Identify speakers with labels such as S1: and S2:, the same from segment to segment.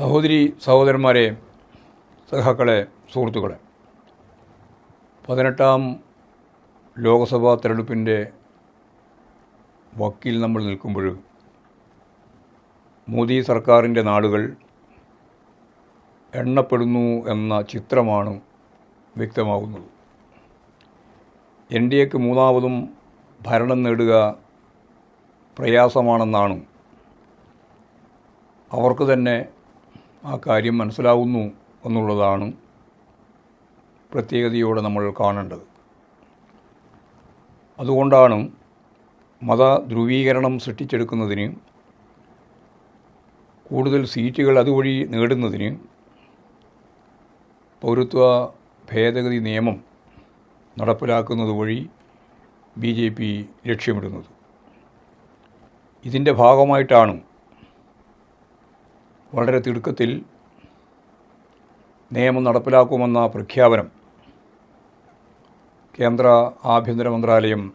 S1: സഹോദരി സഹോദരന്മാരെ സഹാക്കളെ സുഹൃത്തുക്കളെ പതിനെട്ടാം ലോക്സഭാ തെരഞ്ഞെടുപ്പിന്റെ വക്കിൽ നമ്മൾ നിൽക്കുമ്പോൾ മോദി സർക്കാരിന്റെ നാടുകൾ എണ്ണപ്പെടുന്നു എന്ന ചിത്രമാണ് വ്യക്തമാകുന്നത്. എൻ ഡി എക്ക് മൂന്നാമതും ഭരണം നേടുക പ്രയാസമാണെന്നാണ്. അവർക്ക് തന്നെ ആ കാര്യം മനസ്സിലാവുന്നു എന്നുള്ളതാണ് പ്രത്യേകതയോടെ നമ്മൾ കാണേണ്ടത്. അതുകൊണ്ടാണ് മത ധ്രുവീകരണം സൃഷ്ടിച്ചെടുക്കുന്നതിന് കൂടുതൽ സീറ്റുകൾ അതുവഴി നേടുന്നതിന് പൗരത്വ ഭേദഗതി നിയമം നടപ്പിലാക്കുന്നത് വഴി ബി ജെ പി ലക്ഷ്യമിടുന്നത്. ഇതിന്റെ ഭാഗമായിട്ടാണ് വളരെ തിടുക്കത്തിൽ നിയമം നടപ്പിലാക്കുമെന്ന പ്രഖ്യാപനം കേന്ദ്ര ആഭ്യന്തര മന്ത്രാലയം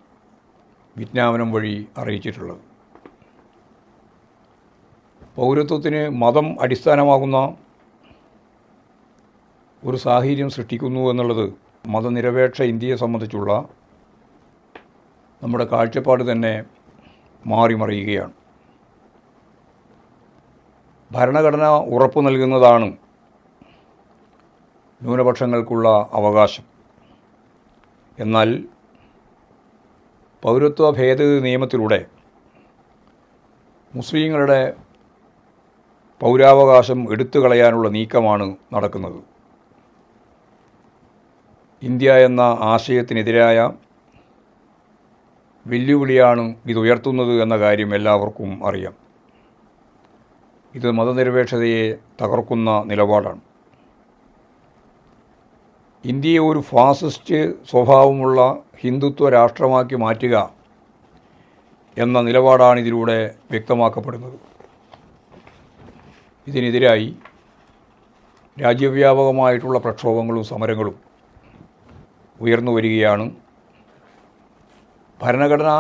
S1: വിജ്ഞാപനം വഴി അറിയിച്ചിട്ടുള്ളത്. പൗരത്വത്തിന് മതം അടിസ്ഥാനമാകുന്ന ഒരു സാഹചര്യം സൃഷ്ടിക്കുന്നു എന്നുള്ളത് മതനിരപേക്ഷ ഇന്ത്യയെ സംബന്ധിച്ചുള്ള നമ്മുടെ കാഴ്ചപ്പാട് തന്നെ മാറിമറിയുകയാണ്. ഭരണഘടന ഉറപ്പു നൽകുന്നതാണ് ന്യൂനപക്ഷങ്ങൾക്കുള്ള അവകാശം. എന്നാൽ പൗരത്വ ഭേദഗതി നിയമത്തിലൂടെ മുസ്ലിങ്ങളുടെ പൗരാവകാശം എടുത്തു കളയാനുള്ള നീക്കമാണ് നടക്കുന്നത്. ഇന്ത്യ എന്ന ആശയത്തിനെതിരായ വെല്ലുവിളിയാണ് ഇത് ഉയർത്തുന്നത് എന്ന കാര്യം എല്ലാവർക്കും അറിയാം. ഇത് മതനിരപേക്ഷതയെ തകർക്കുന്ന നിലപാടാണ്. ഇന്ത്യയെ ഒരു ഫാസിസ്റ്റ് സ്വഭാവമുള്ള ഹിന്ദുത്വ രാഷ്ട്രമാക്കി മാറ്റുക എന്ന നിലപാടാണ് ഇതിലൂടെ വ്യക്തമാക്കപ്പെടുന്നത്. ഇതിനെതിരായി രാജ്യവ്യാപകമായിട്ടുള്ള പ്രക്ഷോഭങ്ങളും സമരങ്ങളും ഉയർന്നു വരികയാണ്. ഭരണഘടന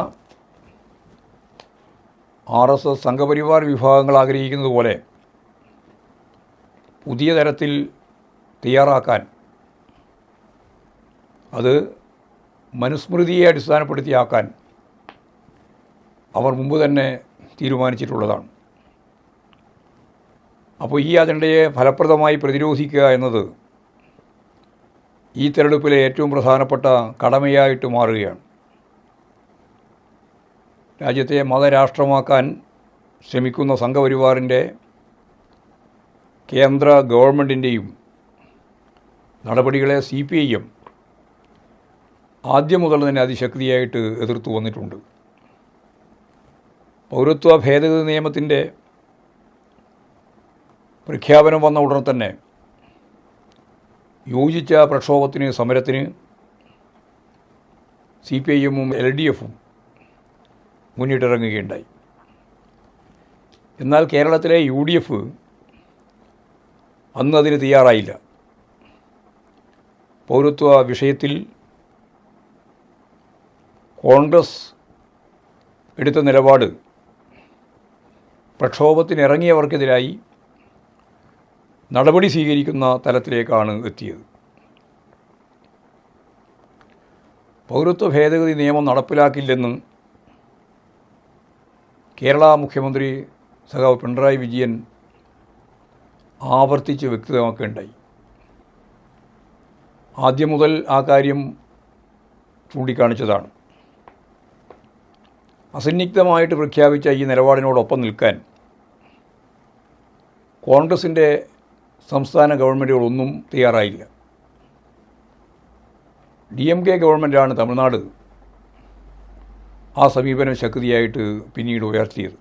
S1: ആർ എസ് എസ് സംഘപരിവാർ വിഭാഗങ്ങൾ ആഗ്രഹിക്കുന്നത് പോലെ പുതിയ തരത്തിൽ തയ്യാറാക്കാൻ അത് മനുസ്മൃതിയെ അടിസ്ഥാനപ്പെടുത്തിയാക്കാൻ അവർ മുമ്പ് തന്നെ തീരുമാനിച്ചിട്ടുള്ളതാണ്. അപ്പോൾ ഈ അജണ്ടയെ ഫലപ്രദമായി പ്രതിരോധിക്കുക എന്നത് ഈ തെരഞ്ഞെടുപ്പിലെ ഏറ്റവും പ്രധാനപ്പെട്ട കടമയായിട്ട് മാറുകയാണ്. രാജ്യത്തെ മതരാഷ്ട്രമാക്കാൻ ശ്രമിക്കുന്ന സംഘപരിവാറിന്റെ കേന്ദ്ര ഗവൺമെന്റിന്റെയും നടപടികളെ സി പി ഐ എം ആദ്യം മുതൽ തന്നെ അതിശക്തിയായിട്ട് എതിർത്തു വന്നിട്ടുണ്ട്. പൗരത്വ ഭേദഗതി നിയമത്തിന്റെ പ്രഖ്യാപനം വന്ന ഉടൻ തന്നെ യോജിച്ച പ്രക്ഷോഭത്തിന് സമരത്തിന് സി പി ഐ എമ്മും എൽ ഡി എഫും മുന്നിട്ടിറങ്ങുകയുണ്ടായി. എന്നാൽ കേരളത്തിലെ യു ഡി എഫ് അന്ന് അതിന് തയ്യാറായില്ല. പൗരത്വ വിഷയത്തിൽ കോൺഗ്രസ് എടുത്ത നിലപാട് പ്രക്ഷോഭത്തിനിറങ്ങിയവർക്കെതിരായി നടപടി സ്വീകരിക്കുന്ന തലത്തിലേക്കാണ് എത്തിയത്. പൗരത്വ ഭേദഗതി നിയമം നടപ്പിലാക്കില്ലെന്ന് കേരള മുഖ്യമന്ത്രി സഖാവ് പിണറായി വിജയൻ ആവർത്തിച്ച് വ്യക്തമാക്കുകയുണ്ടായി. ആദ്യം മുതൽ ആ കാര്യം ചൂണ്ടിക്കാണിച്ചതാണ്. അസന്നിഗ്ധമായിട്ട് പ്രഖ്യാപിച്ച ഈ നിലപാടിനോടൊപ്പം നിൽക്കാൻ കോൺഗ്രസിന്റെ സംസ്ഥാന ഗവൺമെന്റുകളൊന്നും തയ്യാറായില്ല. ഡി എം കെ ഗവൺമെന്റാണ് തമിഴ്നാട് ആ സമീപനം ശക്തിയായിട്ട് പിന്നീട് ഉയർത്തിയത്.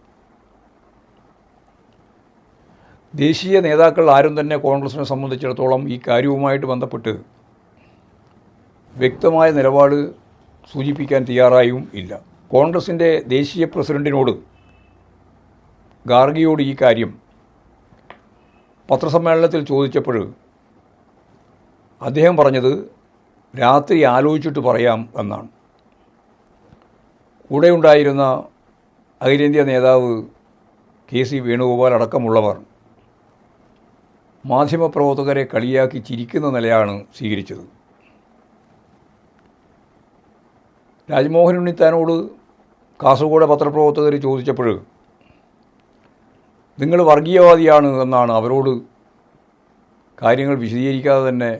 S1: ദേശീയ നേതാക്കൾ ആരും തന്നെ കോൺഗ്രസിനെ സംബന്ധിച്ചിടത്തോളം ഈ കാര്യവുമായിട്ട് ബന്ധപ്പെട്ട് വ്യക്തമായ നിലപാട് സൂചിപ്പിക്കാൻ തയ്യാറായും ഇല്ല. കോൺഗ്രസിന്റെ ദേശീയ പ്രസിഡന്റിനോട് ഗാർഗിയോട് ഈ കാര്യം പത്രസമ്മേളനത്തിൽ ചോദിച്ചപ്പോൾ അദ്ദേഹം പറഞ്ഞത് രാത്രി ആലോചിച്ചിട്ട് പറയാം എന്നാണ്. കൂടെ ഉണ്ടായിരുന്ന അഖിലേന്ത്യാ നേതാവ് കെ സി വേണുഗോപാൽ അടക്കമുള്ളവർ മാധ്യമപ്രവർത്തകരെ കളിയാക്കി ചിരിക്കുന്ന നിലയാണ് സ്വീകരിച്ചത്. രാജ്മോഹൻ ഉണ്ണിത്താനോട് കാസർഗോഡ് പത്രപ്രവർത്തകർ ചോദിച്ചപ്പോൾ നിങ്ങൾ വർഗീയവാദിയാണ് എന്നാണ് അവരോട് കാര്യങ്ങൾ വിശദീകരിക്കാതെ തന്നെ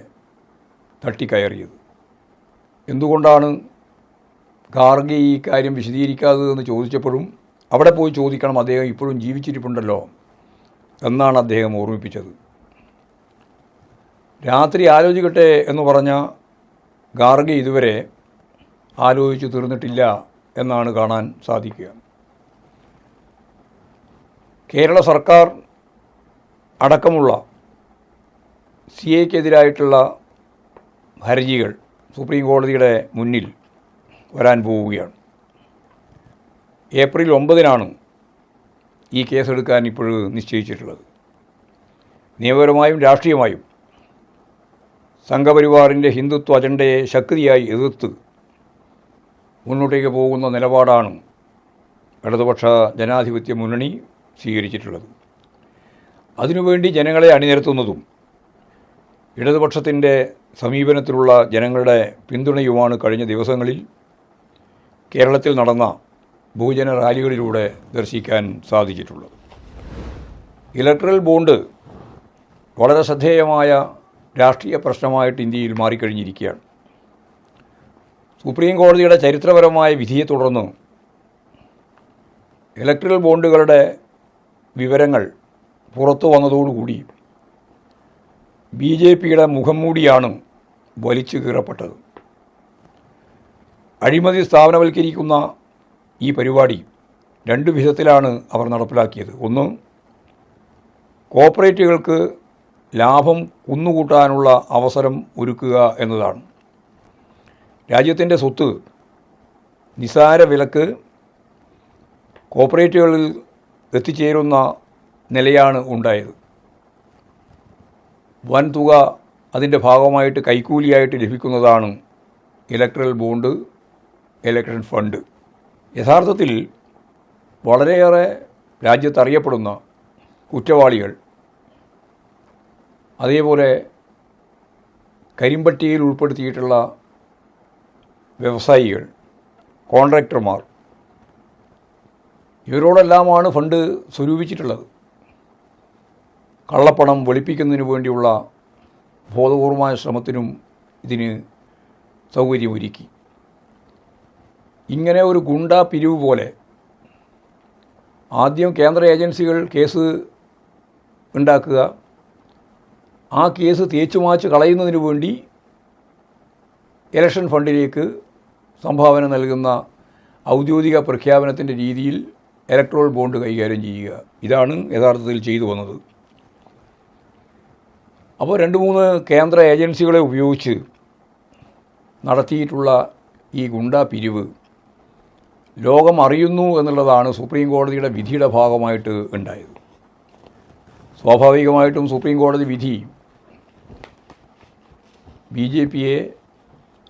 S1: തട്ടിക്കയറിയത്. എന്തുകൊണ്ടാണ് ഗാർഗെ ഈ കാര്യം വിശദീകരിക്കാതെ എന്ന് ചോദിച്ചപ്പോഴും അവിടെ പോയി ചോദിക്കണം അദ്ദേഹം ഇപ്പോഴും ജീവിച്ചിരിപ്പുണ്ടല്ലോ എന്നാണ് അദ്ദേഹം ഓർമ്മിപ്പിച്ചത്. രാത്രി ആലോചിക്കട്ടെ എന്ന് പറഞ്ഞ ഗാർഗെ ഇതുവരെ ആലോചിച്ചു തീർന്നിട്ടില്ല എന്നാണ് കാണാൻ സാധിക്കുക. കേരള സർക്കാർ അടക്കമുള്ള സി എക്കെതിരായിട്ടുള്ള ഹർജികൾ സുപ്രീം കോടതിയുടെ മുന്നിൽ വരാൻ പോവുകയാണ്. ഏപ്രിൽ ഒമ്പതിനാണ് ഈ കേസെടുക്കാൻ ഇപ്പോൾ നിശ്ചയിച്ചിട്ടുള്ളത്. നിയമപരമായും രാഷ്ട്രീയമായും സംഘപരിവാറിന്റെ ഹിന്ദുത്വ അജണ്ടയെ ശക്തിയായി എതിർത്ത് മുന്നോട്ടേക്ക് പോകുന്ന നിലപാടാണ് ഇടതുപക്ഷ ജനാധിപത്യ മുന്നണി സ്വീകരിച്ചിട്ടുള്ളത്. അതിനുവേണ്ടി ജനങ്ങളെ അണിനിരത്തുന്നതും ഇടതുപക്ഷത്തിന്റെ സമീപനത്തിലുള്ള ജനങ്ങളുടെ പിന്തുണയുമാണ് കഴിഞ്ഞ ദിവസങ്ങളിൽ കേരളത്തിൽ നടന്ന ഭൂജന റാലികളിലൂടെ ദർശിക്കാൻ സാധിച്ചിട്ടുള്ളത്. ഇലക്ട്രൽ ബോണ്ട് വളരെ ശ്രദ്ധേയമായ രാഷ്ട്രീയ പ്രശ്നമായിട്ട് ഇന്ത്യയിൽ മാറിക്കഴിഞ്ഞിരിക്കുകയാണ്. സുപ്രീം കോടതിയുടെ ചരിത്രപരമായ വിധിയെ തുടർന്ന് ഇലക്ട്രൽ ബോണ്ടുകളുടെ വിവരങ്ങൾ പുറത്തു വന്നതോടുകൂടി ബി ജെ പിയുടെ മുഖംമൂടിയാണ് വലിച്ചു കീറപ്പെട്ടത്. അഴിമതി സ്ഥാപനവൽക്കരിക്കുന്ന ഈ പരിപാടി രണ്ട് വിധത്തിലാണ് അവർ നടപ്പിലാക്കിയത്. ഒന്ന് കോപ്പറേറ്റുകൾക്ക് ലാഭം കുന്നുകൂട്ടാനുള്ള അവസരം ഒരുക്കുക എന്നതാണ്. രാജ്യത്തിന്റെ സ്വത്ത് നിസാര വിലക്ക് കോപ്പറേറ്റുകളിൽ എത്തിച്ചേരുന്ന നിലയാണ് ഉണ്ടായത്. വൻതുക അതിന്റെ ഭാഗമായിട്ട് കൈക്കൂലിയായിട്ട് ലഭിക്കുന്നതാണ് ഇലക്ട്രൽ ബോണ്ട്. Election fund. യഥാർത്ഥത്തിൽ വളരെയേറെ രാജ്യത്ത് അറിയപ്പെടുന്ന കുറ്റവാളികൾ അതേപോലെ കരിമ്പട്ടിയിൽ ഉൾപ്പെടുത്തിയിട്ടുള്ള വ്യവസായികൾ കോൺട്രാക്ടർമാർ ഇവരോടെല്ലാമാണ് ഫണ്ട് സ്വരൂപിച്ചിട്ടുള്ളത്. കള്ളപ്പണം വെളുപ്പിക്കുന്നതിന് വേണ്ടിയുള്ള ബോധപൂർവമായ ശ്രമത്തിനും ഇതിന് സൗകര്യമൊരുക്കി. ഇങ്ങനെ ഒരു ഗുണ്ട പിരിവ് പോലെ ആദ്യം കേന്ദ്ര ഏജൻസികൾ കേസ് ഉണ്ടാക്കുക. ആ കേസ് തേച്ചുമാച്ച് കളയുന്നതിന് വേണ്ടി ഇലക്ഷൻ ഫണ്ടിലേക്ക് സംഭാവന നൽകുന്ന ഔദ്യോഗിക പ്രഖ്യാപനത്തിന്റെ രീതിയിൽ ഇലക്ട്രോൾ ബോണ്ട് കൈകാര്യം ചെയ്യുക. ഇതാണ് യഥാർത്ഥത്തിൽ ചെയ്തു വന്നത്. അപ്പോൾ രണ്ട് മൂന്ന് കേന്ദ്ര ഏജൻസികളെ ഉപയോഗിച്ച് നടത്തിയിട്ടുള്ള ഈ ഗുണ്ട പിരിവ് ലോകം അറിയുന്നു എന്നുള്ളതാണ് സുപ്രീം കോടതിയുടെ വിധിയുടെ ഭാഗമായിട്ട് ഉണ്ടായത്. സ്വാഭാവികമായിട്ടും സുപ്രീം കോടതി വിധി ബി ജെ പിയെ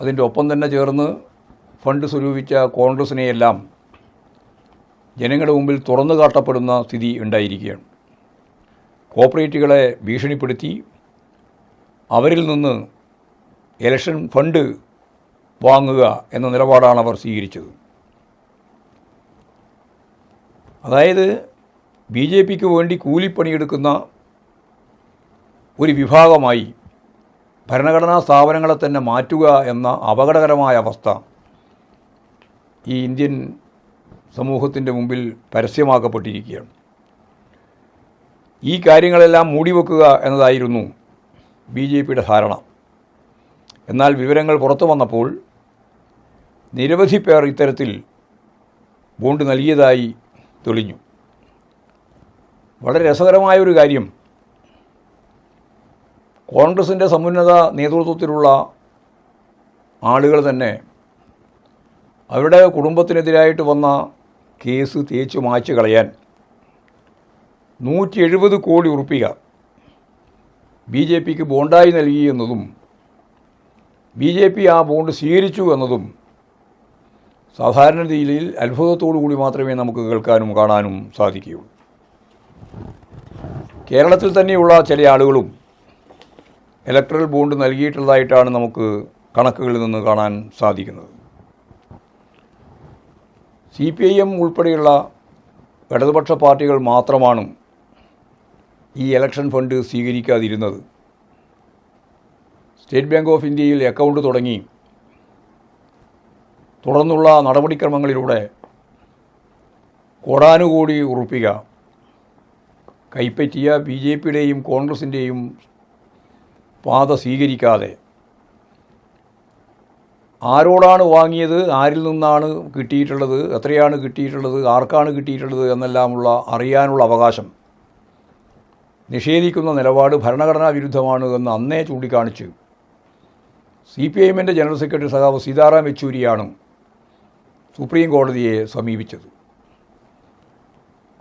S1: അതിന്റെ ഒപ്പം തന്നെ ചേർന്ന് ഫണ്ട് സ്വരൂപിച്ച കോൺഗ്രസിനെയെല്ലാം ജനങ്ങളുടെ മുമ്പിൽ തുറന്നു കാട്ടപ്പെടുന്ന സ്ഥിതി ഉണ്ടായിരിക്കുകയാണ്. കോപ്പറേറ്റുകളെ ഭീഷണിപ്പെടുത്തി അവരിൽ നിന്ന് ഇലക്ഷൻ ഫണ്ട് വാങ്ങുക എന്ന നിലപാടാണ് അവർ സ്വീകരിച്ചത്. അതായത് ബി ജെ പിക്ക് വേണ്ടി കൂലിപ്പണിയെടുക്കുന്ന ഒരു വിഭാഗമായി ഭരണഘടനാ സ്ഥാപനങ്ങളെ തന്നെ മാറ്റുക എന്ന അപകടകരമായ അവസ്ഥ ഈ ഇന്ത്യൻ സമൂഹത്തിന്റെ മുമ്പിൽ പരസ്യമാക്കപ്പെട്ടിരിക്കുകയാണ്. ഈ കാര്യങ്ങളെല്ലാം മൂടിവെക്കുക എന്നതായിരുന്നു ബി ജെ പിയുടെ ധാരണ. എന്നാൽ വിവരങ്ങൾ പുറത്തു വന്നപ്പോൾ നിരവധി പേർ ഇത്തരത്തിൽ ബോണ്ട് നൽകിയതായി തെളിഞ്ഞു. വളരെ രസകരമായ ഒരു കാര്യം. കോൺഗ്രസിന്റെ സമുന്നത നേതൃത്വത്തിലുള്ള ആളുകൾ തന്നെ അവരുടെ കുടുംബത്തിനെതിരായിട്ട് വന്ന കേസ് തേച്ച് മാച്ച് കളയാൻ നൂറ്റി എഴുപത് കോടി ഉറുപ്പിക ബി ജെ പിക്ക് ബോണ്ടായി നൽകി എന്നതും ബി ജെ പി ആ ബോണ്ട് സ്വീകരിച്ചു എന്നതും സാധാരണ രീതിയിൽ അത്ഭുതത്തോടു കൂടി മാത്രമേ നമുക്ക് കേൾക്കാനും കാണാനും സാധിക്കുകയുള്ളൂ. കേരളത്തിൽ തന്നെയുള്ള ചില ആളുകളും ഇലക്ട്രൽ ബോണ്ട് നൽകിയിട്ടുള്ളതായിട്ടാണ് നമുക്ക് കണക്കുകളിൽ നിന്ന് കാണാൻ സാധിക്കുന്നത്. സി പി ഐ എം ഉൾപ്പെടെയുള്ള ഇടതുപക്ഷ പാർട്ടികൾ മാത്രമാണ് ഈ ഇലക്ഷൻ ഫണ്ട് സ്വീകരിക്കാതിരുന്നത്. സ്റ്റേറ്റ് ബാങ്ക് ഓഫ് ഇന്ത്യയിൽ അക്കൗണ്ട് തുടങ്ങി തുടർന്നുള്ള നടപടിക്രമങ്ങളിലൂടെ കോടാനുകൂടി ഉറപ്പിക. കൈപ്പറ്റിയ ബി ജെ പിയുടെയും കോൺഗ്രസിന്റെയും പാത സ്വീകരിക്കാതെ. ആരോടാണ് വാങ്ങിയത്? ആരിൽ നിന്നാണ് കിട്ടിയിട്ടുള്ളത്? എത്രയാണ് കിട്ടിയിട്ടുള്ളത്? ആർക്കാണ് കിട്ടിയിട്ടുള്ളത്? എന്നെല്ലാമുള്ള അറിയാനുള്ള അവകാശം. നിഷേധിക്കുന്ന നിലപാട് ഭരണഘടനാ വിരുദ്ധമാണ് എന്ന് അന്നേ ചൂണ്ടിക്കാണിച്ച് സി പി ഐ എമ്മിന്റെ ജനറൽ സെക്രട്ടറി സഖാവ് സീതാറാം യെച്ചൂരിയാണ് സുപ്രീം കോടതിയെ സമീപിച്ചത്.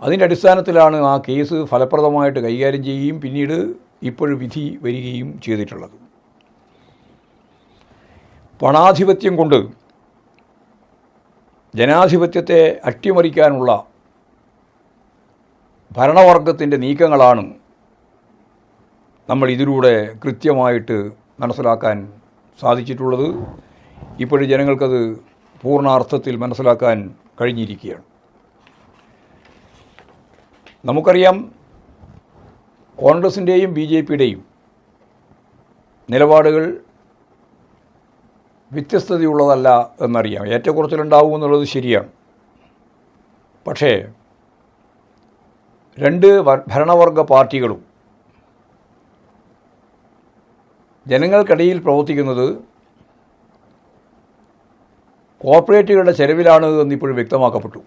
S1: അതിന്റെ അടിസ്ഥാനത്തിലാണ് ആ കേസ് ഫലപ്രദമായിട്ട് കൈകാര്യം ചെയ്യുകയും പിന്നീട് ഇപ്പോഴും വിധി വരികയും ചെയ്തിട്ടുള്ളത്. പണാധിപത്യം കൊണ്ട് ജനാധിപത്യത്തെ അട്ടിമറിക്കാനുള്ള ഭരണവർഗത്തിന്റെ നീക്കങ്ങളാണ് നമ്മൾ ഇതിലൂടെ കൃത്യമായിട്ട് മനസ്സിലാക്കാൻ സാധിച്ചിട്ടുള്ളത്. ഇപ്പോഴും ജനങ്ങൾക്കത് പൂർണാർത്ഥത്തിൽ മനസ്സിലാക്കാൻ കഴിഞ്ഞിരിക്കുകയാണ്. നമുക്കറിയാം കോൺഗ്രസിന്റെയും ബി ജെ പിയുടെയും നിലപാടുകൾ വ്യത്യസ്തതയുള്ളതല്ല എന്നറിയാം. ഏറ്റക്കുറച്ചിലുണ്ടാവും എന്നുള്ളത് ശരിയാണ്. പക്ഷേ രണ്ട് ഭരണവർഗ പാർട്ടികളും ജനങ്ങൾക്കിടയിൽ പ്രവർത്തിക്കുന്നത് കോർപ്പറേറ്റുകളുടെ ചെലവിലാണ് എന്നിപ്പോഴും വ്യക്തമാക്കപ്പെട്ടു.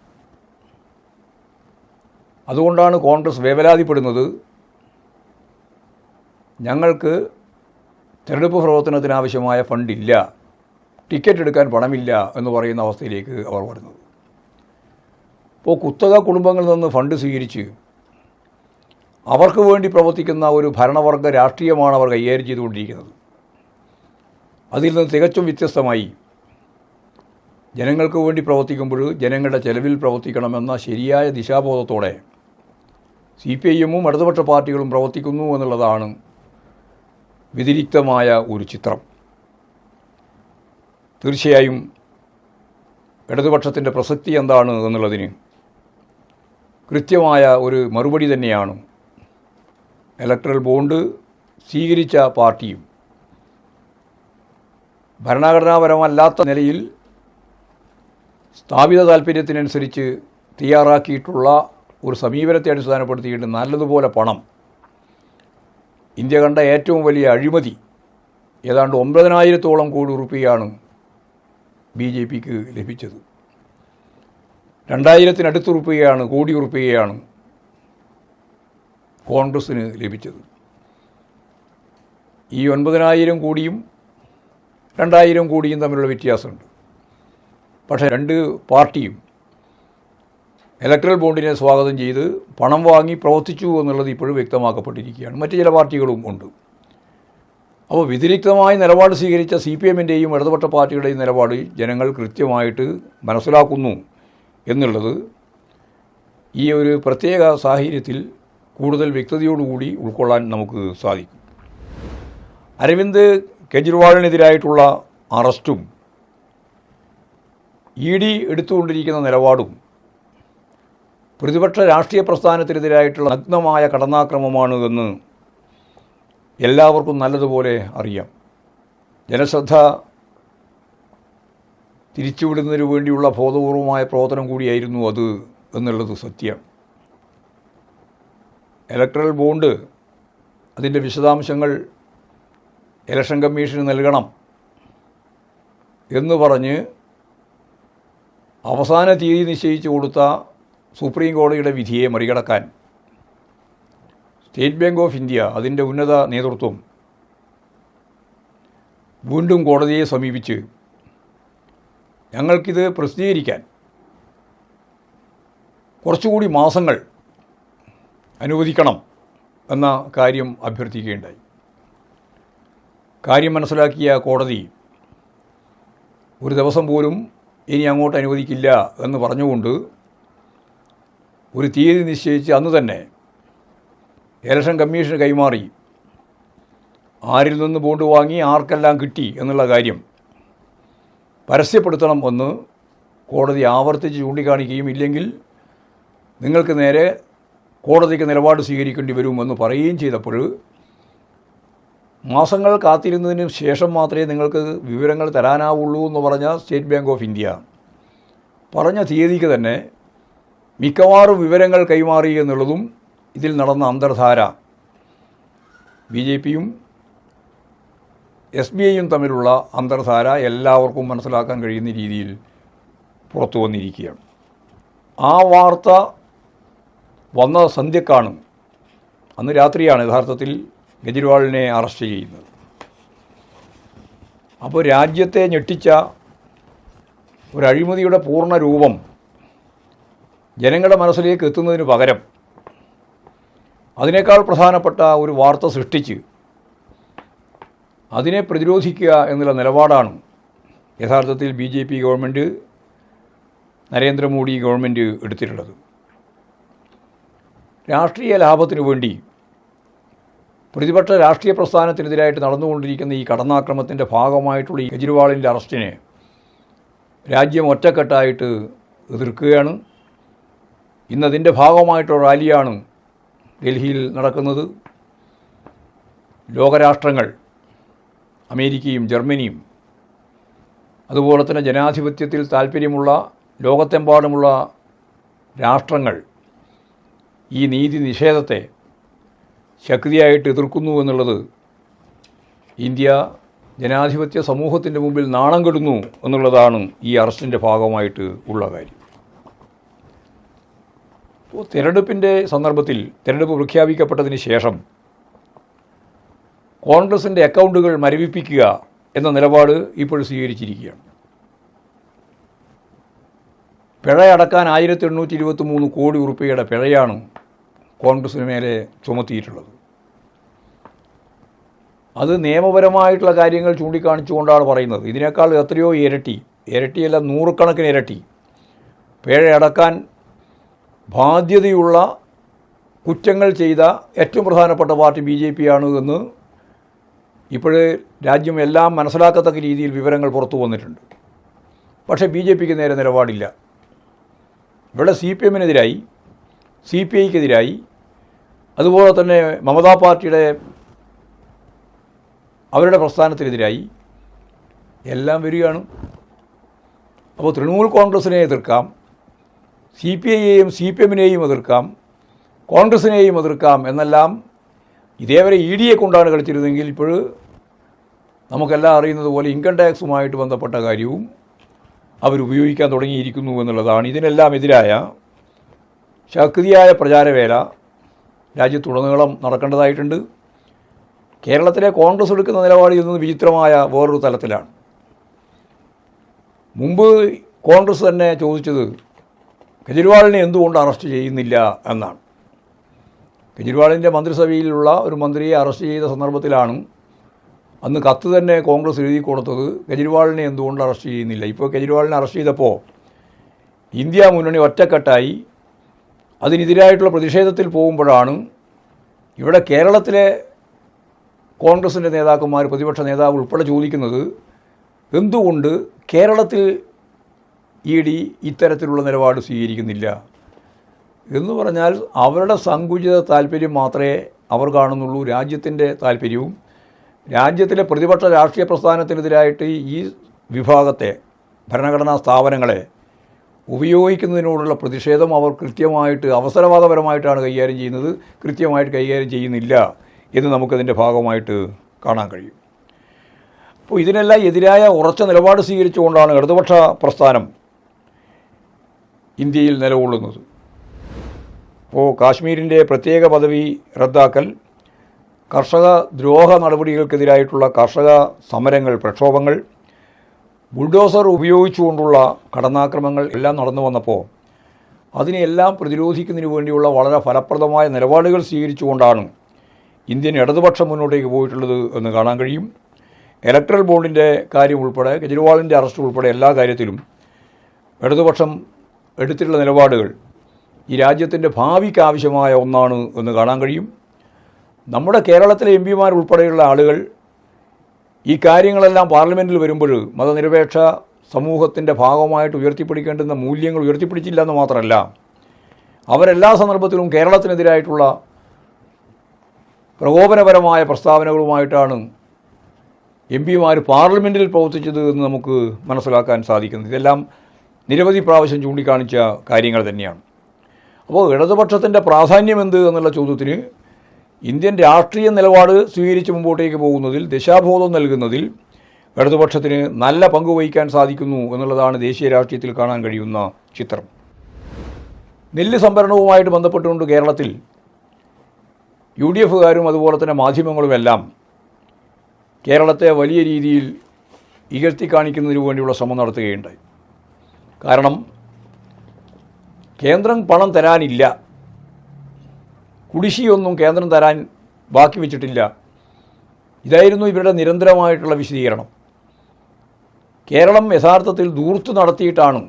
S1: അതുകൊണ്ടാണ് കോൺഗ്രസ് വേവലാതിപ്പെടുന്നത് ഞങ്ങൾക്ക് തിരഞ്ഞെടുപ്പ് പ്രവർത്തനത്തിനാവശ്യമായ ഫണ്ടില്ല ടിക്കറ്റ് എടുക്കാൻ പണമില്ല എന്ന് പറയുന്ന അവസ്ഥയിലേക്ക് അവർ വരുന്നത്. ഇപ്പോൾ കുത്തക കുടുംബങ്ങളിൽ നിന്ന് ഫണ്ട് സ്വീകരിച്ച് അവർക്ക് വേണ്ടി പ്രവർത്തിക്കുന്ന ഒരു ഭരണവർഗ രാഷ്ട്രീയമാണ് അവർ കൈകാര്യം ചെയ്തുകൊണ്ടിരിക്കുന്നത്. അതിൽ നിന്ന് തികച്ചും വ്യത്യസ്തമായി ജനങ്ങൾക്ക് വേണ്ടി പ്രവർത്തിക്കുമ്പോൾ ജനങ്ങളുടെ ചെലവിൽ പ്രവർത്തിക്കണമെന്ന ശരിയായ ദിശാബോധത്തോടെ സി പി ഐ ഇടതുപക്ഷ പാർട്ടികളും പ്രവർത്തിക്കുന്നു എന്നുള്ളതാണ് വ്യതിരിക്തമായ ഒരു ചിത്രം. തീർച്ചയായും ഇടതുപക്ഷത്തിന്റെ പ്രസക്തി എന്താണ് എന്നുള്ളതിന് കൃത്യമായ ഒരു മറുപടി തന്നെയാണ് ഇലക്ട്രൽ ബോണ്ട് സ്വീകരിച്ച പാർട്ടിയും ഭരണഘടനാപരമല്ലാത്ത നിലയിൽ സ്ഥാപിത താല്പര്യത്തിനനുസരിച്ച് തയ്യാറാക്കിയിട്ടുള്ള ഒരു സമീപനത്തെ അടിസ്ഥാനപ്പെടുത്തിയിട്ട് നല്ലതുപോലെ പണം. ഇന്ത്യ കണ്ട ഏറ്റവും വലിയ അഴിമതി ഏതാണ്ട് ഒമ്പതിനായിരത്തോളം കോടി റുപ്യയാണ് ബി ജെ പിക്ക് ലഭിച്ചത്. രണ്ടായിരത്തിനടുത്ത് റുപ്യയാണ് കോടി റുപ്യയാണ് കോൺഗ്രസ്സിന് ലഭിച്ചത്. ഈ ഒൻപതിനായിരം കോടിയും രണ്ടായിരം കോടിയും തമ്മിലുള്ള വ്യത്യാസമുണ്ട്. പക്ഷേ രണ്ട് പാർട്ടിയും ഇലക്ട്രൽ ബോണ്ടിനെ സ്വാഗതം ചെയ്ത് പണം വാങ്ങി പ്രവർത്തിച്ചു എന്നുള്ളത് ഇപ്പോഴും വ്യക്തമാക്കപ്പെട്ടിരിക്കുകയാണ്. മറ്റ് ചില പാർട്ടികളും ഉണ്ട്. അപ്പോൾ വ്യതിരിക്തമായ നിലപാട് സ്വീകരിച്ച സി പി എമ്മിന്റെയും ഇടതുപക്ഷ പാർട്ടിയുടെയും നിലപാട് ജനങ്ങൾ കൃത്യമായിട്ട് മനസ്സിലാക്കുന്നു എന്നുള്ളത് ഈ ഒരു പ്രത്യേക സാഹചര്യത്തിൽ കൂടുതൽ വ്യക്തതയോടുകൂടി ഉൾക്കൊള്ളാൻ നമുക്ക് സാധിക്കും. അരവിന്ദ് കെജ്രിവാളിനെതിരായിട്ടുള്ള അറസ്റ്റും ഇ ഡി എടുത്തുകൊണ്ടിരിക്കുന്ന നിലപാടും പ്രതിപക്ഷ രാഷ്ട്രീയ പ്രസ്ഥാനത്തിനെതിരായിട്ടുള്ള നഗ്നമായ കടന്നാക്രമമാണ് എന്ന് എല്ലാവർക്കും നല്ലതുപോലെ അറിയാം. ജനശ്രദ്ധ തിരിച്ചുവിടുന്നതിന് വേണ്ടിയുള്ള ബോധപൂർവമായ പ്രവർത്തനം കൂടിയായിരുന്നു അത് എന്നുള്ളത് സത്യം. ഇലക്ട്രൽ ബോണ്ട് അതിന്റെ വിശദാംശങ്ങൾ ഇലക്ഷൻ കമ്മീഷന് നൽകണം എന്ന് പറഞ്ഞ് അവസാന തീയതി നിശ്ചയിച്ചു കൊടുത്ത സുപ്രീം കോടതിയുടെ വിധിയെ മറികടക്കാൻ സ്റ്റേറ്റ് ബാങ്ക് ഓഫ് ഇന്ത്യ അതിന്റെ ഉന്നത നേതൃത്വം വീണ്ടും കോടതിയെ സമീപിച്ച് ഞങ്ങൾക്കിത് പ്രസിദ്ധീകരിക്കാൻ കുറച്ചുകൂടി മാസങ്ങൾ അനുവദിക്കണം എന്ന കാര്യം അഭ്യർത്ഥിക്കുകയുണ്ടായി. കാര്യം മനസ്സിലാക്കിയ കോടതി ഒരു ദിവസം പോലും ഇനി അങ്ങോട്ട് അനുവദിക്കില്ല എന്ന് പറഞ്ഞുകൊണ്ട് ഒരു തീയതി നിശ്ചയിച്ച് അന്ന് തന്നെ ഇലക്ഷൻ കമ്മീഷന് കൈമാറി. ആരിൽ നിന്ന് ബോണ്ട് വാങ്ങി ആർക്കെല്ലാം കിട്ടി എന്നുള്ള കാര്യം പരസ്യപ്പെടുത്തണം എന്ന് കോടതി ആവർത്തിച്ച് ചൂണ്ടിക്കാണിക്കുകയും ഇല്ലെങ്കിൽ നിങ്ങൾക്ക് നേരെ കോടതിക്ക് നിലപാട് സ്വീകരിക്കേണ്ടി വരുമെന്ന് പറയുകയും ചെയ്തപ്പോൾ മാസങ്ങൾ കാത്തിരുന്നതിന് ശേഷം മാത്രമേ നിങ്ങൾക്ക് വിവരങ്ങൾ തരാനാവുള്ളൂ എന്ന് പറഞ്ഞ സ്റ്റേറ്റ് ബാങ്ക് ഓഫ് ഇന്ത്യ പറഞ്ഞ തീയതിക്ക് തന്നെ മിക്കവാറും വിവരങ്ങൾ കൈമാറി എന്നുള്ളതും ഇതിൽ നടന്ന അന്തർധാര. ബി ജെ പിയും എസ് ബി ഐയും തമ്മിലുള്ള അന്തർധാര എല്ലാവർക്കും മനസ്സിലാക്കാൻ കഴിയുന്ന രീതിയിൽ പുറത്തു വന്നിരിക്കുകയാണ്. ആ വാർത്ത വന്ന സന്ധ്യക്കാണ്. അന്ന് രാത്രിയാണ് യഥാർത്ഥത്തിൽ കെജ്രിവാളിനെ അറസ്റ്റ് ചെയ്യുന്നത്. അപ്പോൾ രാജ്യത്തെ ഞെട്ടിച്ച ഒരു അഴിമതിയുടെ പൂർണ രൂപം ജനങ്ങളുടെ മനസ്സിലേക്ക് എത്തുന്നതിന് പകരം അതിനേക്കാൾ പ്രധാനപ്പെട്ട ഒരു വാർത്ത സൃഷ്ടിച്ച് അതിനെ പ്രതിരോധിക്കുക എന്നുള്ള നിലപാടാണ് യഥാർത്ഥത്തിൽ B J P government Narendra Modi government എടുത്തിട്ടുള്ളത്. രാഷ്ട്രീയ ലാഭത്തിനു വേണ്ടി പ്രതിപക്ഷ രാഷ്ട്രീയ പ്രസ്ഥാനത്തിനെതിരായിട്ട് നടന്നുകൊണ്ടിരിക്കുന്ന ഈ കടന്നാക്രമത്തിന്റെ ഭാഗമായിട്ടുള്ള ഈ കെജ്രിവാളിന്റെ അറസ്റ്റിനെ രാജ്യം ഒറ്റക്കെട്ടായിട്ട് എതിർക്കുകയാണ്. ഇന്നതിന്റെ ഭാഗമായിട്ടുള്ള റാലിയാണ് ഡൽഹിയിൽ നടക്കുന്നത്. ലോകരാഷ്ട്രങ്ങൾ അമേരിക്കയും ജർമ്മനിയും അതുപോലെ തന്നെ ജനാധിപത്യത്തിൽ താല്പര്യമുള്ള ലോകത്തെമ്പാടുമുള്ള രാഷ്ട്രങ്ങൾ ഈ നീതി നിഷേധത്തെ ശക്തിയായിട്ട് എതിർക്കുന്നു എന്നുള്ളത് ഇന്ത്യ ജനാധിപത്യ സമൂഹത്തിന്റെ മുമ്പിൽ നാണം കെടുന്നു എന്നുള്ളതാണ് ഈ അറസ്റ്റിന്റെ ഭാഗമായിട്ട് ഉള്ള കാര്യം. ഇപ്പോൾ തിരഞ്ഞെടുപ്പിന്റെ സന്ദർഭത്തിൽ തിരഞ്ഞെടുപ്പ് പ്രഖ്യാപിക്കപ്പെട്ടതിന് ശേഷം കോൺഗ്രസിന്റെ അക്കൗണ്ടുകൾ മരവിപ്പിക്കുക എന്ന നിലപാട് ഇപ്പോൾ സ്വീകരിച്ചിരിക്കുകയാണ്. പിഴയടക്കാൻ ആയിരത്തി എണ്ണൂറ്റി ഇരുപത്തി മൂന്ന് കോടി ഉറുപ്പികയുടെ പിഴയാണ് കോൺഗ്രസിന് മേലെ ചുമത്തിയിട്ടുള്ളത്. അത് നിയമപരമായിട്ടുള്ള കാര്യങ്ങൾ ചൂണ്ടിക്കാണിച്ചുകൊണ്ടാണ് പറയുന്നത്. ഇതിനേക്കാൾ എത്രയോ ഇരട്ടി ഇരട്ടിയല്ല നൂറുകണക്കിന് ഇരട്ടി. പിഴയടക്കാൻ ബാധ്യതയുള്ള കുറ്റങ്ങൾ ചെയ്ത ഏറ്റവും പ്രധാനപ്പെട്ട പാർട്ടി ബി ജെ പി ആണ് എന്ന് ഇപ്പോഴേ രാജ്യം എല്ലാം മനസ്സിലാക്കത്തക്ക രീതിയിൽ വിവരങ്ങൾ പുറത്തു വന്നിട്ടുണ്ട്. പക്ഷേ ബി ജെ പിക്ക് നേരെ നിലപാടില്ല. ഇവിടെ സി പി എമ്മിനെതിരായി സി പി ഐക്കെതിരായി. അതുപോലെ തന്നെ മമതാ പാർട്ടിയുടെ അവരുടെ പ്രസ്ഥാനത്തിനെതിരായി എല്ലാം വരികയാണ്. അപ്പോൾ തൃണമൂൽ കോൺഗ്രസിനെ എതിർക്കാം സി പി ഐയെയും സി പി എമ്മിനെയും എതിർക്കാം കോൺഗ്രസിനെയും എതിർക്കാം എന്നെല്ലാം ഇതേവരെ ഇ ഡിയെ കൊണ്ടാണ് കളിച്ചിരുന്നെങ്കിൽ ഇപ്പോൾ നമുക്കെല്ലാം അറിയുന്നത് പോലെ ഇൻകം ടാക്സുമായിട്ട് ബന്ധപ്പെട്ട കാര്യവും അവരുപയോഗിക്കാൻ തുടങ്ങിയിരിക്കുന്നു എന്നുള്ളതാണ്. ഇതിനെല്ലാം എതിരായ ശക്തിയായ പ്രചാരവേല രാജ്യത്തുടനീളം നടക്കേണ്ടതായിട്ടുണ്ട്. കേരളത്തിലെ കോൺഗ്രസ് എടുക്കുന്ന നിലപാട് ഇന്ന് വിചിത്രമായ വേറൊരു തലത്തിലാണ്. മുമ്പ് കോൺഗ്രസ് തന്നെ ചോദിച്ചത് കെജ്രിവാളിനെ എന്തുകൊണ്ട് അറസ്റ്റ് ചെയ്യുന്നില്ല? എന്നാണ്. കെജ്രിവാളിന്റെ മന്ത്രിസഭയിലുള്ള ഒരു മന്ത്രിയെ അറസ്റ്റ് ചെയ്ത സന്ദർഭത്തിലാണ് അന്ന് കത്ത് തന്നെ കോൺഗ്രസ് എഴുതി കൊടുത്തത് കെജ്രിവാളിനെ എന്തുകൊണ്ട് അറസ്റ്റ് ചെയ്യുന്നില്ല? ഇപ്പോൾ കെജ്രിവാളിനെ അറസ്റ്റ് ചെയ്തപ്പോൾ ഇന്ത്യ മുന്നണി ഒറ്റക്കെട്ടായി അതിനെതിരായിട്ടുള്ള പ്രതിഷേധത്തിൽ പോകുമ്പോഴാണ് ഇവിടെ കേരളത്തിലെ കോൺഗ്രസിന്റെ നേതാക്കന്മാർ പ്രതിപക്ഷ നേതാവ് ഉൾപ്പെടെ ചോദിക്കുന്നത് എന്തുകൊണ്ട് കേരളത്തിൽ ഇ ഡി ഇത്തരത്തിലുള്ള നിലപാട് സ്വീകരിക്കുന്നില്ല? എന്ന് പറഞ്ഞാൽ അവരുടെ സങ്കുചിത താല്പര്യം മാത്രമേ അവർ കാണുന്നുള്ളൂ രാജ്യത്തിന്റെ താല്പര്യവും. രാജ്യത്തിലെ പ്രതിപക്ഷ രാഷ്ട്രീയ പ്രസ്ഥാനത്തിനെതിരായിട്ട് ഈ വിഭാഗത്തെ ഭരണഘടനാ സ്ഥാപനങ്ങളെ ഉപയോഗിക്കുന്നതിനോടുള്ള പ്രതിഷേധം അവർ കൃത്യമായിട്ട് അവസരവാദപരമായിട്ടാണ് കൈകാര്യം ചെയ്യുന്നത്. കൃത്യമായിട്ട് കൈകാര്യം ചെയ്യുന്നില്ല എന്ന് നമുക്കതിന്റെ ഭാഗമായിട്ട് കാണാൻ കഴിയും. അപ്പോൾ ഇതിനെല്ലാം എതിരായ ഉറച്ച നിലപാട് സ്വീകരിച്ചുകൊണ്ടാണ് ഇടതുപക്ഷ പ്രസ്ഥാനം ഇന്ത്യയിൽ നിലകൊള്ളുന്നത്. അപ്പോൾ കാശ്മീരിന്റെ പ്രത്യേക പദവി റദ്ദാക്കൽ കർഷക ദ്രോഹ നടപടികൾക്കെതിരായിട്ടുള്ള കർഷക സമരങ്ങൾ പ്രക്ഷോഭങ്ങൾ ബുൾഡോസർ ഉപയോഗിച്ചുകൊണ്ടുള്ള കടന്നാക്രമങ്ങൾ എല്ലാം നടന്നു വന്നപ്പോൾ അതിനെല്ലാം പ്രതിരോധിക്കുന്നതിന് വേണ്ടിയുള്ള വളരെ ഫലപ്രദമായ നിലപാടുകൾ സ്വീകരിച്ചുകൊണ്ടാണ് ഇന്ത്യൻ ഇടതുപക്ഷം മുന്നോട്ടേക്ക് പോയിട്ടുള്ളത് എന്ന് കാണാൻ കഴിയും. ഇലക്ട്രൽ ബോണ്ടിന്റെ കാര്യം ഉൾപ്പെടെ കെജ്രിവാളിന്റെ അറസ്റ്റ് ഉൾപ്പെടെ എല്ലാ കാര്യത്തിലും ഇടതുപക്ഷം എടുത്തിട്ടുള്ള നിലപാടുകൾ ഈ രാജ്യത്തിന്റെ ഭാവിക്ക് ആവശ്യമായ ഒന്നാണ് എന്ന് കാണാൻ കഴിയും. നമ്മുടെ കേരളത്തിലെ എം പിമാർ ഉൾപ്പെടെയുള്ള ആളുകൾ ഈ കാര്യങ്ങളെല്ലാം പാർലമെന്റിൽ വരുമ്പോൾ മതനിരപേക്ഷ സമൂഹത്തിന്റെ ഭാഗമായിട്ട് ഉയർത്തിപ്പിടിക്കേണ്ടുന്ന മൂല്യങ്ങൾ ഉയർത്തിപ്പിടിച്ചില്ല എന്ന് മാത്രമല്ല അവരെല്ലാ സന്ദർഭത്തിലും കേരളത്തിനെതിരായിട്ടുള്ള പ്രകോപനപരമായ പ്രസ്താവനകളുമായിട്ടാണ് എം പിമാർ പാർലമെന്റിൽ പ്രവർത്തിച്ചത് എന്ന് നമുക്ക് മനസ്സിലാക്കാൻ സാധിക്കുന്നത്. ഇതെല്ലാം നിരവധി പ്രാവശ്യം ചൂണ്ടിക്കാണിച്ച കാര്യങ്ങൾ തന്നെയാണ്. അപ്പോൾ ഇടതുപക്ഷത്തിന്റെ പ്രാധാന്യം എന്ത് എന്നുള്ള ചോദ്യത്തിന് ഇന്ത്യൻ രാഷ്ട്രീയ നിലപാട് സ്വീകരിച്ച് മുമ്പോട്ടേക്ക് പോകുന്നതിൽ ദിശാബോധം നൽകുന്നതിൽ ഇടതുപക്ഷത്തിന് നല്ല പങ്ക് വഹിക്കാൻ സാധിക്കുന്നു എന്നുള്ളതാണ് ദേശീയ രാഷ്ട്രീയത്തിൽ കാണാൻ കഴിയുന്ന ചിത്രം. നെല്ല് സംഭരണവുമായിട്ട് ബന്ധപ്പെട്ടുകൊണ്ട് കേരളത്തിൽ യു ഡി എഫുകാരും അതുപോലെ തന്നെ മാധ്യമങ്ങളുമെല്ലാം കേരളത്തെ വലിയ രീതിയിൽ ഇകഴ്ത്തി കാണിക്കുന്നതിന് വേണ്ടിയുള്ള ശ്രമം നടത്തുകയുണ്ടായി. കാരണം കേന്ദ്രം പണം തരാനില്ല. കുടിശ്ശിയൊന്നും കേന്ദ്രം തരാൻ ബാക്കി വെച്ചിട്ടില്ല. ഇതായിരുന്നു ഇവരുടെ നിരന്തരമായിട്ടുള്ള വിശദീകരണം. കേരളം യഥാർത്ഥത്തിൽ ദൂർത്ത് നടത്തിയിട്ടാണ്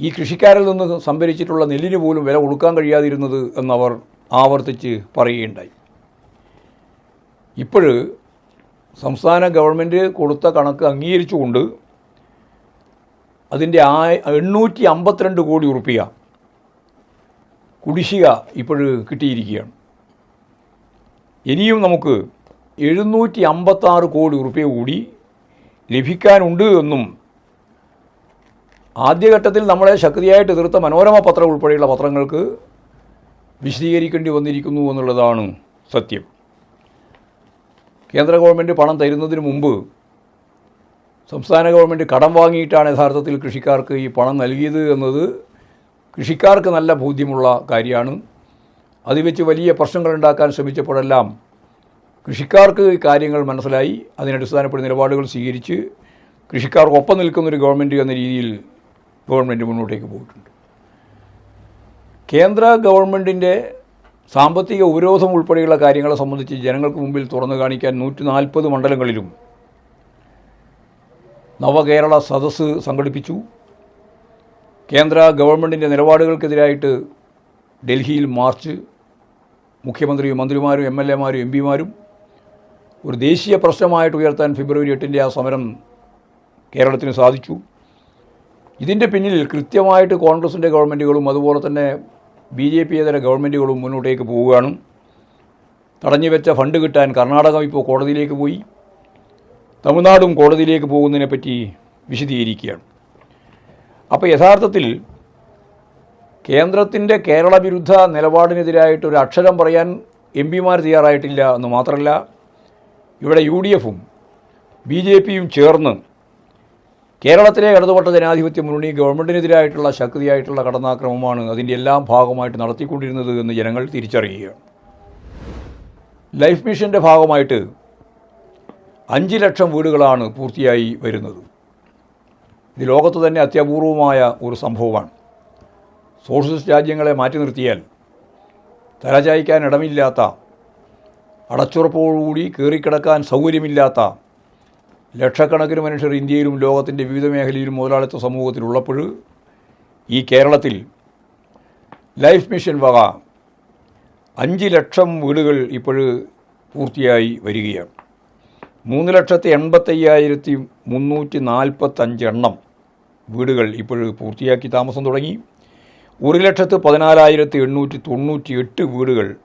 S1: ഈ കൃഷിക്കാരിൽ നിന്ന് സംഭരിച്ചിട്ടുള്ള നെല്ലിന് പോലും വില കൊടുക്കാൻ കഴിയാതിരുന്നത് എന്നവർ ആവർത്തിച്ച് പറയുകയുണ്ടായി. ഇപ്പോൾ സംസ്ഥാന ഗവൺമെന്റ് കൊടുത്ത കണക്ക് അംഗീകരിച്ചുകൊണ്ട് അതിന്റെ ആ എണ്ണൂറ്റി അമ്പത്തിരണ്ട് കോടി ഉറുപ്പിക കുടിശ്ശിക ഇപ്പോൾ കിട്ടിയിരിക്കുകയാണ്. ഇനിയും നമുക്ക് എഴുന്നൂറ്റി അമ്പത്താറ് കോടി ഉറുപ്പ്യ കൂടി ലഭിക്കാനുണ്ട് എന്നും ആദ്യഘട്ടത്തിൽ നമ്മളെ ശക്തിയായിട്ട് എതിർത്ത മനോരമ പത്രം ഉൾപ്പെടെയുള്ള പത്രങ്ങൾക്ക് വിശദീകരിക്കേണ്ടി വന്നിരിക്കുന്നു എന്നുള്ളതാണ് സത്യം. കേന്ദ്ര ഗവൺമെന്റ് പണം തരുന്നതിന് മുമ്പ് സംസ്ഥാന ഗവൺമെന്റ് കടം വാങ്ങിയിട്ടാണ് യഥാർത്ഥത്തിൽ കൃഷിക്കാർക്ക് ഈ പണം നൽകിയത് എന്നത് കൃഷിക്കാർക്ക് നല്ല ബോധ്യമുള്ള കാര്യമാണ്. അത് വെച്ച് വലിയ പ്രശ്നങ്ങൾ ഉണ്ടാക്കാൻ ശ്രമിച്ചപ്പോഴെല്ലാം കൃഷിക്കാർക്ക് കാര്യങ്ങൾ മനസ്സിലായി. അതിനടിസ്ഥാനപ്പെടുന്ന നിലപാടുകൾ സ്വീകരിച്ച് കൃഷിക്കാർക്കൊപ്പം നിൽക്കുന്നൊരു ഗവൺമെന്റ് എന്ന രീതിയിൽ ഗവൺമെന്റ് മുന്നോട്ടേക്ക് പോയിട്ടുണ്ട്. കേന്ദ്ര ഗവൺമെന്റിന്റെ സാമ്പത്തിക ഉപരോധം ഉൾപ്പെടെയുള്ള കാര്യങ്ങളെ സംബന്ധിച്ച് ജനങ്ങൾക്ക് മുമ്പിൽ തുറന്നു കാണിക്കാൻ നൂറ്റി നാൽപ്പത് മണ്ഡലങ്ങളിലും നവകേരള സദസ്സ് സംഘടിപ്പിച്ചു. കേന്ദ്ര ഗവൺമെന്റിന്റെ നിലപാടുകൾക്കെതിരായിട്ട് ഡൽഹിയിൽ മാർച്ച് മുഖ്യമന്ത്രിയും മന്ത്രിമാരും എം എൽ എമാരും എം പിമാരും ഒരു ദേശീയ പ്രശ്നമായിട്ട് ഉയർത്താൻ ഫെബ്രുവരി എട്ടിന്റെ ആ സമരം കേരളത്തിന് സാധിച്ചു. ഇതിന്റെ പിന്നിൽ കൃത്യമായിട്ട് കോൺഗ്രസിന്റെ ഗവൺമെന്റുകളും അതുപോലെ തന്നെ ബി ജെ പി ഇതര ഗവൺമെന്റുകളും മുന്നോട്ടേക്ക് പോവുകയാണ്. തടഞ്ഞു വെച്ച ഫണ്ട് കിട്ടാൻ കർണാടകം ഇപ്പോൾ കോടതിയിലേക്ക് പോയി. തമിഴ്നാടും കോടതിയിലേക്ക് പോകുന്നതിനെപ്പറ്റി വിശദീകരിക്കുകയാണ്. അപ്പോൾ യഥാർത്ഥത്തിൽ കേന്ദ്രത്തിന്റെ കേരള വിരുദ്ധ നിലപാടിനെതിരായിട്ട് ഒരു അക്ഷരം പറയാൻ എം പിമാർ തയ്യാറായിട്ടില്ല എന്ന് മാത്രമല്ല ഇവിടെ യു ഡി എഫും ബി ജെ പിയും ചേർന്ന് കേരളത്തിലെ ഇടതുപക്ഷ ജനാധിപത്യ മുന്നണി ഗവൺമെന്റിനെതിരായിട്ടുള്ള ശക്തിയായിട്ടുള്ള കടന്നാക്രമമാണ് അതിന്റെ എല്ലാം ഭാഗമായിട്ട് നടത്തിക്കൊണ്ടിരുന്നത് എന്ന് ജനങ്ങൾ തിരിച്ചറിയുക ലൈഫ് മിഷന്റെ ഭാഗമായിട്ട് അഞ്ച് ലക്ഷം വീടുകളാണ് പൂർത്തിയായി വരുന്നത്. ഇത് ലോകത്ത് തന്നെ അത്യപൂർവമായ ഒരു സംഭവമാണ്. സോഷ്യലിസ്റ്റ് രാജ്യങ്ങളെ മാറ്റി നിർത്തിയാൽ തലചായ്ക്കാൻ ഇടമില്ലാത്ത അടച്ചുറപ്പോടുകൂടി കയറിക്കിടക്കാൻ സൗകര്യമില്ലാത്ത ലക്ഷക്കണക്കിന് മനുഷ്യർ ഇന്ത്യയിലും ലോകത്തിന്റെ വിവിധ മേഖലയിലും മുതലാളിത്ത സമൂഹത്തിലുള്ളപ്പോൾ ഈ കേരളത്തിൽ ലൈഫ് മിഷൻ വക അഞ്ച് ലക്ഷം വീടുകൾ ഇപ്പോൾ പൂർത്തിയായി വരികയാണ്. മൂന്ന് ലക്ഷത്തി എൺപത്തയ്യായിരത്തി മുന്നൂറ്റി നാൽപ്പത്തഞ്ച് എണ്ണം വീടുകൾ ഇപ്പോൾ പൂർത്തിയാക്കി താമസം തുടങ്ങി. ഒരു ലക്ഷത്ത് പതിനാലായിരത്തി എണ്ണൂറ്റി തൊണ്ണൂറ്റി എട്ട് വീടുകൾ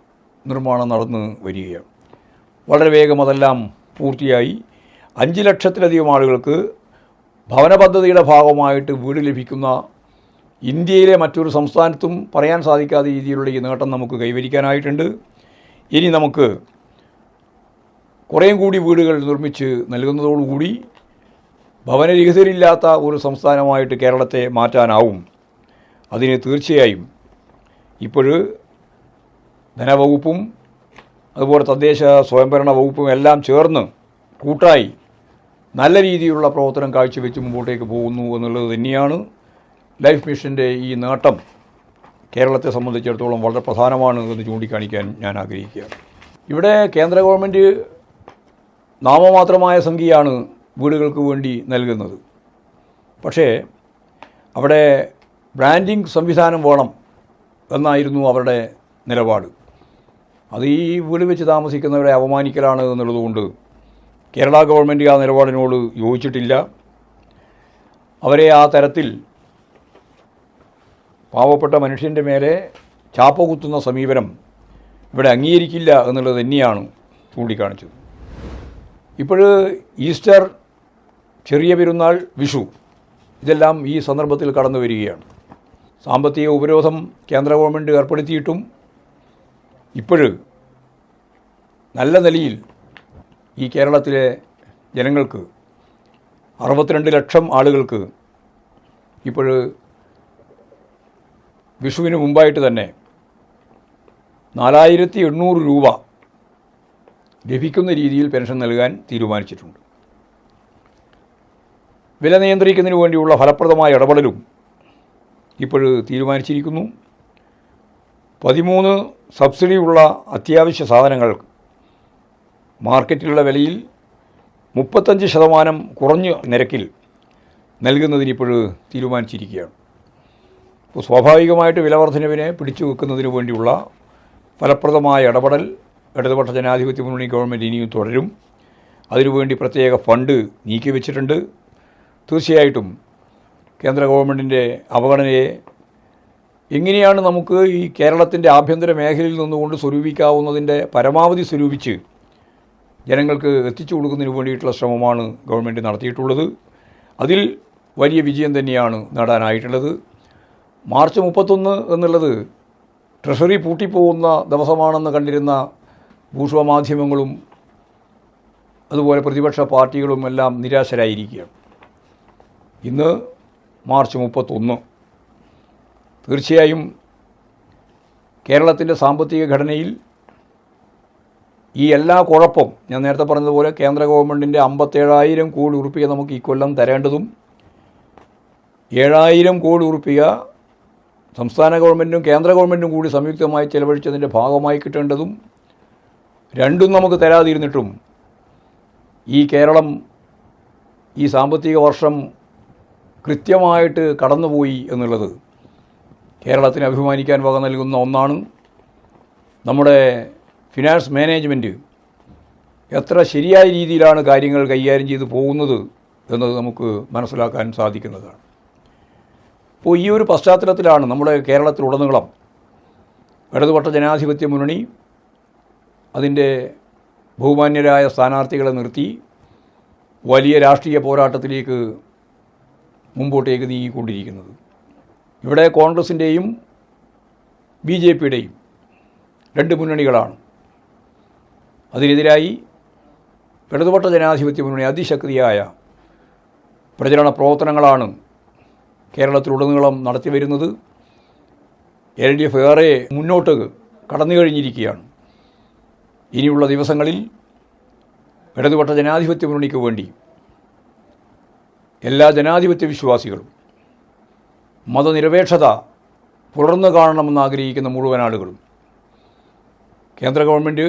S1: നിർമ്മാണം നടന്നു വരികയാണ്. വളരെ വേഗം അതെല്ലാം പൂർത്തിയായി. അഞ്ച് ലക്ഷത്തിലധികം ആളുകൾക്ക് ഭവന പദ്ധതിയുടെ ഭാഗമായിട്ട് വീട് ലഭിക്കുന്ന ഇന്ത്യയിലെ മറ്റൊരു സംസ്ഥാനത്തും പറയാൻ സാധിക്കാത്ത രീതിയിലുള്ള ഈ നേട്ടം നമുക്ക് കൈവരിക്കാനായിട്ടുണ്ട്. ഇനി നമുക്ക് കുറേയും കൂടി വീടുകൾ നിർമ്മിച്ച് നൽകുന്നതോടുകൂടി ഭവനരഹിതരില്ലാത്ത ഒരു സംസ്ഥാനമായിട്ട് കേരളത്തെ മാറ്റാനാവും. അതിന് തീർച്ചയായും ഇപ്പോൾ ധനവകുപ്പും അതുപോലെ തദ്ദേശ സ്വയംഭരണ വകുപ്പും എല്ലാം ചേർന്ന് കൂട്ടായി നല്ല രീതിയിലുള്ള പ്രവർത്തനം കാഴ്ചവെച്ച് മുമ്പോട്ടേക്ക് പോകുന്നു എന്നുള്ളത് തന്നെയാണ് ലൈഫ് മിഷന്റെ ഈ നേട്ടം. കേരളത്തെ സംബന്ധിച്ചിടത്തോളം വളരെ പ്രധാനമാണ് എന്ന് ചൂണ്ടിക്കാണിക്കാൻ ഞാൻ ആഗ്രഹിക്കുകയാണ്. ഇവിടെ കേന്ദ്ര ഗവൺമെന്റ് നാമമാത്രമായ സംഖ്യയാണ് വീടുകൾക്ക് വേണ്ടി നൽകുന്നത്. പക്ഷേ അവിടെ ബ്രാൻഡിംഗ് സംവിധാനം വേണം എന്നായിരുന്നു അവരുടെ നിലപാട്. അത് ഈ വീട് വെച്ച് താമസിക്കുന്നവരെ അപമാനിക്കലാണ് എന്നുള്ളതുകൊണ്ട് കേരള ഗവൺമെന്റ് ആ നിലപാടിനോട് യോജിച്ചിട്ടില്ല. അവരെ ആ തരത്തിൽ പാവപ്പെട്ട മനുഷ്യന്റെ മേലെ ചാപ്പ കുത്തുന്ന സമീപനം ഇവിടെ അംഗീകരിക്കില്ല എന്നുള്ളത് തന്നെയാണ് ചൂണ്ടിക്കാണിച്ചത്. ഇപ്പോൾ ഈസ്റ്റർ ചെറിയ പെരുന്നാൾ വിഷു. ഇതെല്ലാം ഈ സന്ദർഭത്തിൽ കടന്നു വരികയാണ്. സാമ്പത്തിക ഉപരോധം കേന്ദ്ര ഗവൺമെന്റ് ഏർപ്പെടുത്തിയിട്ടും ഇപ്പോഴ് നല്ല നിലയിൽ ഈ കേരളത്തിലെ ജനങ്ങൾക്ക് അറുപത്തിരണ്ട് ലക്ഷം ആളുകൾക്ക് ഇപ്പോൾ വിഷുവിന് മുമ്പായിട്ട് തന്നെ നാലായിരത്തി എണ്ണൂറ് രൂപ ലഭിക്കുന്ന രീതിയിൽ പെൻഷൻ നൽകാൻ തീരുമാനിച്ചിട്ടുണ്ട്. വില നിയന്ത്രിക്കുന്നതിന് വേണ്ടിയുള്ള ഫലപ്രദമായ ഇടപെടലും ഇപ്പോൾ തീരുമാനിച്ചിരിക്കുന്നു. പതിമൂന്ന് സബ്സിഡിയുള്ള അത്യാവശ്യ സാധനങ്ങൾ മാർക്കറ്റിലുള്ള വിലയിൽ മുപ്പത്തഞ്ച് ശതമാനം കുറഞ്ഞ നിരക്കിൽ നൽകുന്നതിന് ഇപ്പോൾ തീരുമാനിച്ചിരിക്കുകയാണ്. അപ്പോൾ സ്വാഭാവികമായിട്ട് വിലവർദ്ധനവിനെ പിടിച്ചു വെക്കുന്നതിന് വേണ്ടിയുള്ള ഫലപ്രദമായ ഇടപെടൽ ഇടതുപക്ഷ ജനാധിപത്യ മുന്നണി ഗവൺമെന്റ് ഇനിയും തുടരും. അതിനുവേണ്ടി പ്രത്യേക ഫണ്ട് നീക്കി വെച്ചിട്ടുണ്ട് തീർച്ചയായിട്ടും കേന്ദ്ര ഗവൺമെന്റിന്റെ അവഗണനയെ എങ്ങനെയാണ് നമുക്ക് ഈ കേരളത്തിന്റെ ആഭ്യന്തര മേഖലയിൽ നിന്നുകൊണ്ട് സ്വരൂപിക്കാവുന്നതിന്റെ പരമാവധി സ്വരൂപിച്ച് ജനങ്ങൾക്ക് എത്തിച്ചു കൊടുക്കുന്നതിന് വേണ്ടിയിട്ടുള്ള ശ്രമമാണ് ഗവൺമെന്റ് നടത്തിയിട്ടുള്ളത്. അതിൽ വലിയ വിജയം തന്നെയാണ് നേടാനായിട്ടുള്ളത്. മാർച്ച് മുപ്പത്തൊന്ന് എന്നുള്ളത് ട്രഷറി പൂട്ടിപ്പോകുന്ന ദിവസമാണെന്ന് കണ്ടിരുന്ന ഭൂഷ മാധ്യമങ്ങളും അതുപോലെ പ്രതിപക്ഷ പാർട്ടികളും എല്ലാം നിരാശരായിരിക്കുകയാണ് ഇന്ന് മാർച്ച് മുപ്പത്തൊന്ന്. തീർച്ചയായും കേരളത്തിന്റെ സാമ്പത്തിക ഘടനയിൽ ഈ എല്ലാ കുഴപ്പം ഞാൻ നേരത്തെ പറഞ്ഞതുപോലെ കേന്ദ്ര ഗവൺമെന്റിന്റെ അമ്പത്തേഴായിരം കോടി ഉറുപ്പിക നമുക്ക് ഈ കൊല്ലം തരേണ്ടതും ഏഴായിരം കോടി ഉറുപ്പിക സംസ്ഥാന ഗവൺമെന്റും കേന്ദ്ര ഗവൺമെന്റും കൂടി സംയുക്തമായി ചെലവഴിച്ചതിന്റെ ഭാഗമായി കിട്ടേണ്ടതും രണ്ടും നമുക്ക് തരാതിരുന്നിട്ടും ഈ കേരളം ഈ സാമ്പത്തിക വർഷം കൃത്യമായിട്ട് കടന്നുപോയി എന്നുള്ളത് കേരളത്തിന് അഭിമാനിക്കാൻ വക നൽകുന്ന ഒന്നാണ്. നമ്മുടെ ഫിനാൻസ് മാനേജ്മെന്റ് എത്ര ശരിയായ രീതിയിലാണ് കാര്യങ്ങൾ കൈകാര്യം ചെയ്ത് പോകുന്നത് എന്നത് നമുക്ക് മനസ്സിലാക്കാൻ സാധിക്കുന്നതാണ്. അപ്പോൾ ഈ ഒരു പശ്ചാത്തലത്തിലാണ് നമ്മുടെ കേരളത്തിലുടനീളം ഇടതുപക്ഷ ജനാധിപത്യ മുന്നണി അതിന്റെ ബഹുമാന്യരായ സ്ഥാനാർത്ഥികളെ നിർത്തി വലിയ രാഷ്ട്രീയ പോരാട്ടത്തിലേക്ക് മുമ്പോട്ടേക്ക് നീങ്ങിക്കൊണ്ടിരിക്കുന്നത്. ഇവിടെ കോൺഗ്രസിന്റെയും ബി ജെ പിയുടെയും രണ്ട് മുന്നണികളാണ്. അതിനെതിരായി ഇടതുപക്ഷ ജനാധിപത്യ മുന്നണി അതിശക്തിയായ പ്രചരണ പ്രവർത്തനങ്ങളാണ് കേരളത്തിലുടനീളം നടത്തി വരുന്നത് എൽ ഡി എഫ് ഏറെ മുന്നോട്ട് കടന്നു കഴിഞ്ഞിരിക്കുകയാണ് ഇനിയുള്ള ദിവസങ്ങളിൽ ഇടതുപക്ഷ ജനാധിപത്യ മുന്നണിക്ക് വേണ്ടി എല്ലാ ജനാധിപത്യ വിശ്വാസികളും മതനിരപേക്ഷത പുലർന്നു കാണണമെന്ന് ആഗ്രഹിക്കുന്ന മുഴുവൻ ആളുകളും കേന്ദ്ര ഗവൺമെന്റ്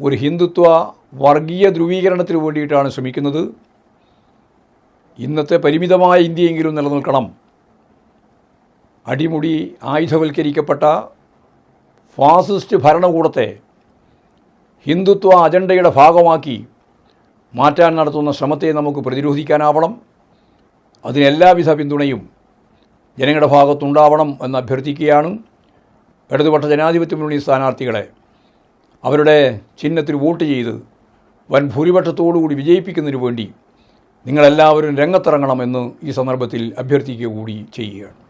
S1: ഒരു ഹിന്ദുത്വ വർഗീയ ധ്രുവീകരണത്തിന് വേണ്ടിയിട്ടാണ് ശ്രമിക്കുന്നത്. ഇന്നത്തെ പരിമിതമായ ഇന്ത്യയെങ്കിലും നിലനിൽക്കണം. അടിമുടി ആയുധവൽക്കരിക്കപ്പെട്ട ഫാസിസ്റ്റ് ഭരണകൂടത്തെ ഹിന്ദുത്വ അജണ്ടയുടെ ഭാഗമാക്കി മാറ്റാൻ നടത്തുന്ന ശ്രമത്തെ നമുക്ക് പ്രതിരോധിക്കാനാവണം. അതിനെല്ലാവിധ പിന്തുണയും ജനങ്ങളുടെ ഭാഗത്തുണ്ടാവണം എന്ന് അഭ്യർത്ഥിക്കുകയാണ് ഇടതുപക്ഷ ജനാധിപത്യ മുന്നണി സ്ഥാനാർത്ഥികളെ. അവരുടെ ചിഹ്നത്തിൽ വോട്ട് ചെയ്ത് വൻ ഭൂരിപക്ഷത്തോടുകൂടി വിജയിപ്പിക്കുന്നതിനു വേണ്ടി നിങ്ങളെല്ലാവരും രംഗത്തിറങ്ങണമെന്ന് ഈ സന്ദർഭത്തിൽ അഭ്യർത്ഥിക്കുക കൂടി ചെയ്യുകയാണ്.